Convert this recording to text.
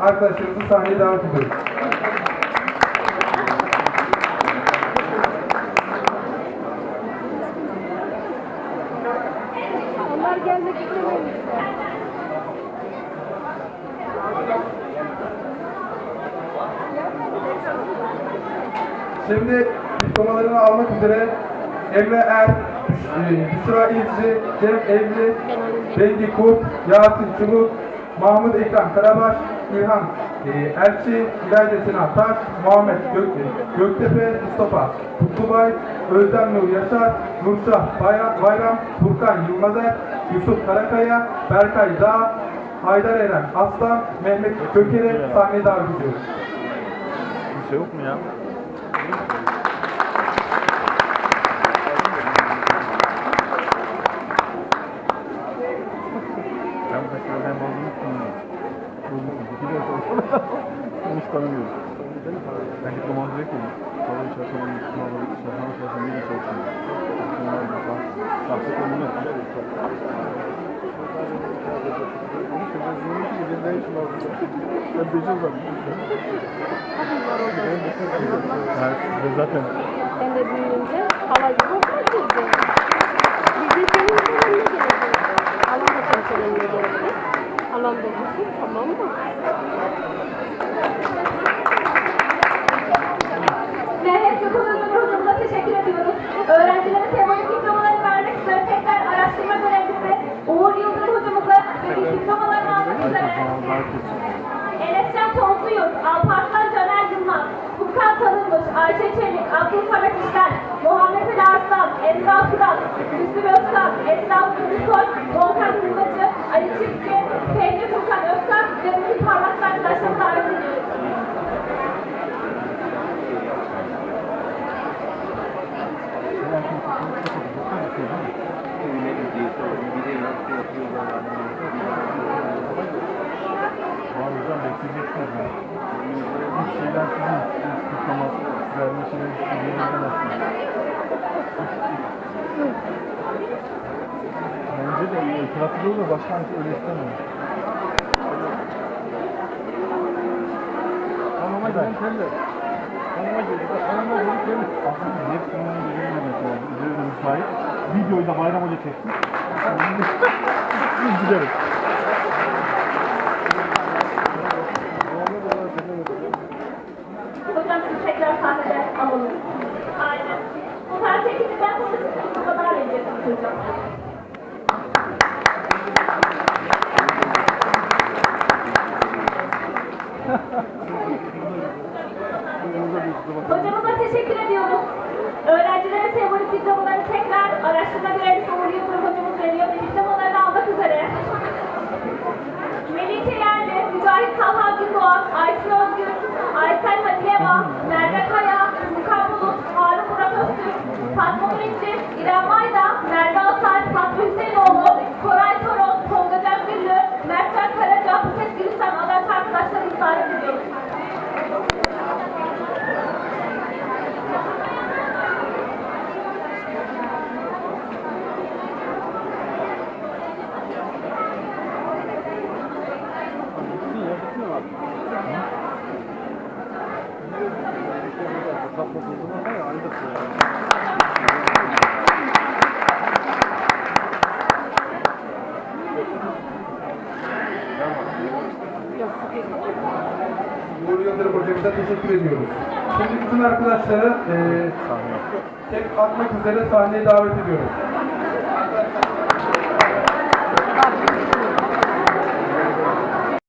Arkadaşlarımızı sahneye davet ediyoruz. Onlar gelmek istememişler. Şimdi diplomalarını almak üzere Emre Er, Büş- Büşra İzci, Cem Evli, Bengi Kurt, Yasin Çubuk, Mahmut Ekrem Karabaş, İlhan e, Elçi, İlayda Sinan Taş, Muhammed Gök, Göktepe, Mustafa Kutlubay, Özlem Nur Yaşar, Nurşah Bayram, Bayram Furkan Yılmazer, Yusuf Karakaya, Berkay Dağ, Haydar Eren Aslan, Mehmet Kökere sahneye davet ediyoruz. Kimse yok mu ya? Hiç tanımıyorum. Ben diplomam direkt oldum. Sonra hiç yaşamam, sınavları, çalışmam, çalışmam, bir de çalışmam. Sonra bir bak, yaptık onu ne? Ben becer var. Ben zaten Sen de büyüyünce hala gibi okuyacağız. Biz de senin önüne geleceğiz. Halam da senin önüne gelecek. Halam da okusun tamam mı? Ve hepsi kullanımı hocamıza teşekkür ediyoruz. Öğrencilere sembolik diplomalarını vermek üzere tekrar araştırma görevlisi Uğur Yıldırım hocamıza ve diplomalarını almak üzere Enescan Tonsuyurt, Alparslan Caner Yılmaz, Furkan Tanınmış, Ayşe Çelik, Abdülhamit İşler, Muhammed Ali Arslan, Esra Fırat, Müslüm Özkan, Esra Kılıçsoy, Volkan Kırbacı, Ali Çiftçi, Fehmi Furkan Özkan ve Ümit Parmaklı arkadaşlarımı davet ediyoruz. Bekleyeceksiniz ya. Bir şeyden sizin tutamaz. Verme şeyleri sizin edemezsiniz. Bence de iyi. Trafik olur başkan öyle istemiyor. Hanıma gelin kendi. Hanıma gelin. Hanıma gelin kendi. Aslında hepsinin gelin lazım. Üzerine müsait. Videoyu da Bayram Hoca çeksin. Biz gideriz. Hocam siz tekrar sahnede alalım. Aynen. Bu tarz çekiminden sonra siz bu kadar vereceksiniz hocam. Hocamıza teşekkür ediyoruz. Öğrencilere sembolik diplomalarını tekrar araştırma görevlisi Uğur arkadaşları Uğur Yıldırım hocamıza teşekkür ediyoruz. Şimdi bütün arkadaşları e, tek atmak üzere sahneye davet ediyoruz.